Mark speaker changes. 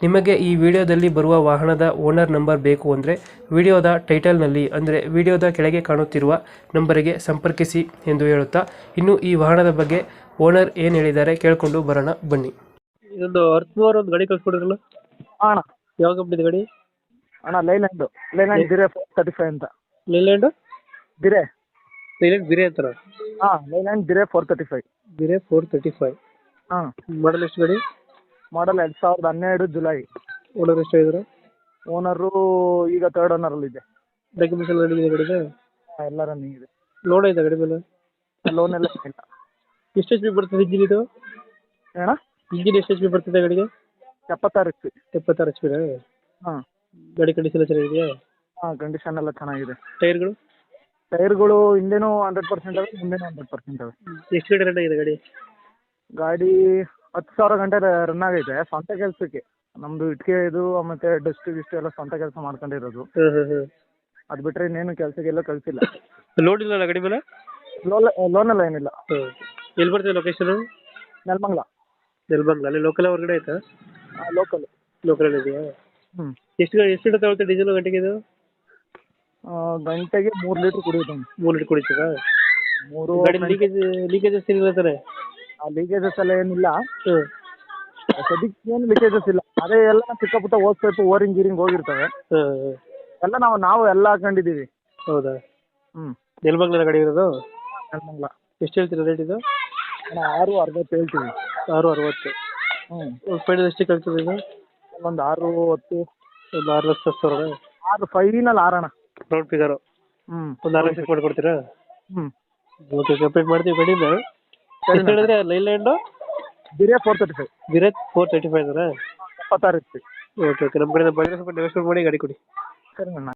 Speaker 1: ನಿಮಗೆ ಈ ವಿಡಿಯೋದಲ್ಲಿ ಬರುವ ವಾಹನದ ಓನರ್ ನಂಬರ್ ಬೇಕು ಅಂದರೆ ವಿಡಿಯೋದ ಟೈಟಲ್ನಲ್ಲಿ ಅಂದರೆ ವಿಡಿಯೋದ ಕೆಳಗೆ ಕಾಣುತ್ತಿರುವ ನಂಬರಿಗೆ ಸಂಪರ್ಕಿಸಿ ಎಂದು ಹೇಳುತ್ತಾ ಇನ್ನು ಈ ವಾಹನದ ಬಗ್ಗೆ ಓನರ್ ಏನು ಹೇಳಿದ್ದಾರೆ ಕೇಳಿಕೊಂಡು ಬರೋಣ ಬನ್ನಿ. ಇದೊಂದು ಅರ್ಥ ಒಂದು ಗಾಡಿ ಕಳ್ಸ್ಕೊಡಿರಲ್ಲ
Speaker 2: ಅಣ್ಣ.
Speaker 1: ಯಾವಾಗ ಕಂಪ್ನಿದ ಗಾಡಿ?
Speaker 2: ಅಣ್ಣ ಲೈಲ್ಯಾಂಡು ಲೈಲ್ಯಾಂಡ್ ಬಿರೆ ಫೋರ್ ತರ್ಟಿ ಫೈವ್ ಅಂತ.
Speaker 1: ಲೈಲ್ಯಾಂಡ್
Speaker 2: ಬಿರೆ
Speaker 1: ಲೈಲ್ಯಾಂಡ್ ಬಿರೆ ಅಂತಾರ?
Speaker 2: ಹಾಂ ಲೈಲ್ಯಾಂಡ್ ಬಿರೆ ಫೋರ್ ತರ್ಟಿ ಫೈವ್
Speaker 1: ಬಿರೆ ಫೋರ್ ತರ್ಟಿ ಫೈವ್
Speaker 2: ಹಾಂ.
Speaker 1: ಮಾಡಲ್ ಎಷ್ಟು ಗಾಡಿ?
Speaker 2: ಮಾಡಲ್ ಎರಡ್ ಸಾವಿರದ ಹನ್ನೆರಡು ಜುಲೈ
Speaker 1: ಓನರ್ ಎಷ್ಟು ಇದ್ದಾರೆ
Speaker 2: ಓನರು ಈಗ ತರ್ಡ್ ಓನರಲ್ಲಿದೆ
Speaker 1: ಡಾಕ್ಯುಮೆಂಟ್ಸ್ ಎಲ್ಲ ರೆಡಿ ಇದೆ ಗಾಡಿದೆ
Speaker 2: ಎಲ್ಲ ರನ್ನಿಂಗ್ ಇದೆ.
Speaker 1: ಲೋನ್ ಇದೆ ಗಾಡಿ ಮೇಲೆ?
Speaker 2: ಲೋನ್ ಎಲ್ಲ ಇಲ್ಲ
Speaker 1: ಎಷ್ಟು ಎಚ್ ಪಿ ಬರ್ತದೆ ಇಂಜಿನ್ ಇದು?
Speaker 2: ಅಣ್ಣ
Speaker 1: ಇಂಜಿನ್ ಎಷ್ಟು ಎಚ್ ಪಿ ಬರ್ತದೆ ಗಾಡಿಗೆ?
Speaker 2: ಎಪ್ಪತ್ತಾರು ಪಿ
Speaker 1: ಎಪ್ಪತ್ತಾರು ಎಚ್ ಪಿನ
Speaker 2: ಹಾಂ.
Speaker 1: ಗಾಡಿ ಕಂಡೀಷನ್ ಎಲ್ಲ ಚೆನ್ನಾಗಿದೆಯಾ?
Speaker 2: ಹಾಂ ಕಂಡೀಷನ್ ಎಲ್ಲ ಚೆನ್ನಾಗಿದೆ.
Speaker 1: ಟೈರ್ಗಳು
Speaker 2: ಟೈರ್ಗಳು ಹಿಂದೆನೂ ಹಂಡ್ರೆಡ್ ಪರ್ಸೆಂಟ್ ಅವೆ ಮುಂದೆನೂ ಹಂಡ್ರೆಡ್ ಪರ್ಸೆಂಟ್ ಅವೆ
Speaker 1: ಎಷ್ಟು ಗಂಟೆ ರನ್ ಆಗಿದೆ ಗಾಡಿ?
Speaker 2: ಗಾಡಿ ಹತ್ತು ಸಾವಿರ ಗಂಟೆ ರನ್ ಆಗೈತೆ. ಸ್ವಂತ ಕೆಲ್ಸಕ್ಕೆ. ನಮ್ದು ಇಟ್ಟಿಗೆ ಇದು ಮತ್ತೆ ಡಸ್ಟ್ ಗಿಸ್ಟ್ ಎಲ್ಲ ಸ್ವಂತ ಕೆಲಸ ಮಾಡ್ಕೊಂಡಿರೋದು.
Speaker 1: ಅದ್ ಬಿಟ್ರೆ ಹಾಂ
Speaker 2: ಅದು ಬಿಟ್ರೆ ಇನ್ನೇನು ಕೆಲಸಕ್ಕೆಲ್ಲ ಕಳಿಸಿಲ್ಲ.
Speaker 1: ಲೋನ್ ಇಲ್ಲ ಗಾಡಿ ಮೇಲೆ?
Speaker 2: ಲೋನ್ ಲೋನೆಲ್ಲ ಏನಿಲ್ಲ.
Speaker 1: ಎಲ್ಲಿ ಬರ್ತದೆ ಲೊಕೇಶನ್
Speaker 2: ನೆಲಮಂಗ್ಲ.
Speaker 1: ನೆಲಬಂಗ್ಲ ಅಲ್ಲಿ ಲೋಕಲ್ ಹೊರಗಡೆ ಆಯ್ತಾ?
Speaker 2: ಲೋಕಲ್
Speaker 1: ಲೋಕಲ್ ಇದೆಯಾ?
Speaker 2: ಹ್ಮ್.
Speaker 1: ಎಷ್ಟು ಗ- ಎಷ್ಟು ತಗೊಳುತ್ತೆ ಡೀಸೆಲ್ ಗಂಟೆಗೆ ಇದು?
Speaker 2: ಗಂಟೆಗೆ ಮೂರು ಲೀಟರ್ ಕುಡಿಯುತ್ತೆ
Speaker 1: ಮೂರು ಲೀಟರ್ ಕುಡಿತೀರಾ?
Speaker 2: ಮೂರು
Speaker 1: ಗಾಡಿ ಲೀಕೇಜ್ ಲೀಕೇಜಸ್ ಏನಿಲ್ಲ ತಾನೆ
Speaker 2: ಲೀಕೇಜಸ್ ಎಲ್ಲ ಏನಿಲ್ಲ.
Speaker 1: ಹ್ಮ್.
Speaker 2: ಸದ್ಯಕ್ಕೆ ಏನು ಲೀಕೇಜಸ್ ಇಲ್ಲ. ಅದೇ ಎಲ್ಲ ಚಿಕ್ಕ ಪುಟ್ಟ ಓಸ್ ಪೈಪ್ ಓರಿಂಗ್ ಗೀರಿಂಗ್ ಹೋಗಿರ್ತವೆ. ಎಲ್ಲ ನಾವು ನಾವು ಎಲ್ಲ ಹಾಕೊಂಡಿದ್ದೀವಿ.
Speaker 1: ಹೌದಾ?
Speaker 2: ಹ್ಞೂ
Speaker 1: ನೆಲಬಂಗ್ಲ ಗಾಡಿ ಇರೋದು?
Speaker 2: ನೆಲಮಂಗ್ಲ.
Speaker 1: ಎಷ್ಟು ಹೇಳ್ತೀರಾ ರೇಟ್ ಇದು?
Speaker 2: ಅಣ್ಣ ಆರು ಅರವತ್ತು ಹೇಳ್ತೀವಿ.
Speaker 1: ಆರು ಅರವತ್ತು.
Speaker 2: ಹ್ಞೂ
Speaker 1: ಫೈನಲ್ ಎಷ್ಟಕ್ಕೆ ಆಗ್ತದೆ ಇದು?
Speaker 2: ಒಂದು ಆರು ಹೊತ್ತು.
Speaker 1: ಒಂದು ಆರು ಲಕ್ಷ ಹತ್ತು ಸಾವಿರ
Speaker 2: ಆರು ಫೈನಲ್ ಆರಣ
Speaker 1: ರೌಂಡ್ ಫಿಗರು
Speaker 2: ಹ್ಞೂ
Speaker 1: ಒಂದು ಆರು ಲಕ್ಷ ಮಾಡಿಕೊಡ್ತೀರಾ?
Speaker 2: ಹ್ಞೂ
Speaker 1: ಓಕೆ ಕಂಪ್ಲೀಟ್ ಮಾಡ್ತೀವಿ
Speaker 2: ಸರಿ
Speaker 1: ಎಷ್ಟು ಹೇಳಿದ್ರೆ ಲೈಲ್ಯಾಂಡು
Speaker 2: ಬಿರಿಯ ಫೋರ್ ತರ್ಟಿ ಫೈವ್
Speaker 1: ಬಿರತ್ ಫೋರ್ ತರ್ಟಿ ಫೈವ್ ಅಲ್ಲ
Speaker 2: ಎಪ್ಪತ್ತಾರು ಇರ್ತೀವಿ
Speaker 1: ಓಕೆ ಓಕೆ. ನಮ್ಮ ಕಡೆ ಬಂದರೆ ಸ್ವಲ್ಪ ನೆಗೋಷಿಯೇಟ್ ಮಾಡಿ ಗಾಡಿ ಕೊಡಿ.
Speaker 2: ಸರಿ ಅಣ್ಣ